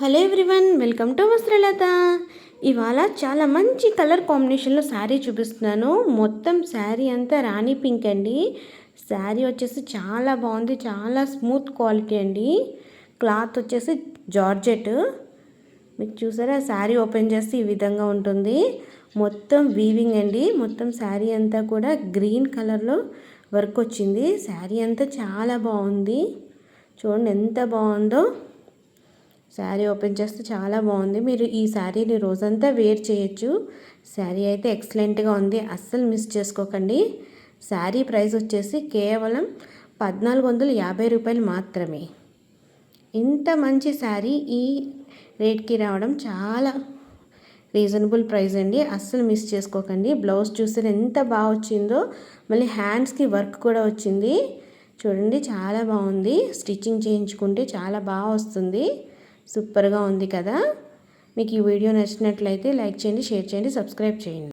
Hello everyone welcome to Vastralatha. ఇవాళ చాలా మంచి కలర్ కాంబినేషన్లో శారీ చూపిస్తున్నాను. మొత్తం శారీ అంతా రాణి పింక్ అండి. శారీ వచ్చేసి చాలా బాగుంది చాలా స్మూత్ క్వాలిటీ అండి. క్లాత్ వచ్చేసి జార్జెట్. మీకు చూసారా? శారీ ఓపెన్ చేస్తే ఈ విధంగా ఉంటుంది. మొత్తం వీవింగ్ అండి. మొత్తం శారీ అంతా కూడా గ్రీన్ కలర్లో వర్క్ వచ్చింది. శారీ అంతా చాలా బాగుంది. చూడండి ఎంత బాగుందో. శారీ ఓపెన్ చేస్తే చాలా బాగుంది. మీరు ఈ శారీని రోజంతా వేర్ చేయొచ్చు. శారీ అయితే ఎక్సలెంట్గా ఉంది. అస్సలు మిస్ చేసుకోకండి. శారీ ప్రైస్ వచ్చేసి కేవలం పద్నాలుగు వందల యాభై రూపాయలు మాత్రమే. ఇంత మంచి శారీ ఈ రేట్కి రావడం చాలా రీజనబుల్ ప్రైస్ అండి. అస్సలు మిస్ చేసుకోకండి. బ్లౌజ్ చూస్తే ఎంత బాగా వచ్చిందో మళ్ళీ హ్యాండ్స్కి వర్క్ కూడా వచ్చింది. చూడండి చాలా బాగుంది. స్టిచ్చింగ్ చేయించుకుంటే చాలా బాగా వస్తుంది. సూపర్గా ఉంది కదా. మీకు ఈ వీడియో నచ్చినట్లయితే లైక్ చేయండి షేర్ చేయండి సబ్స్క్రైబ్ చేయండి.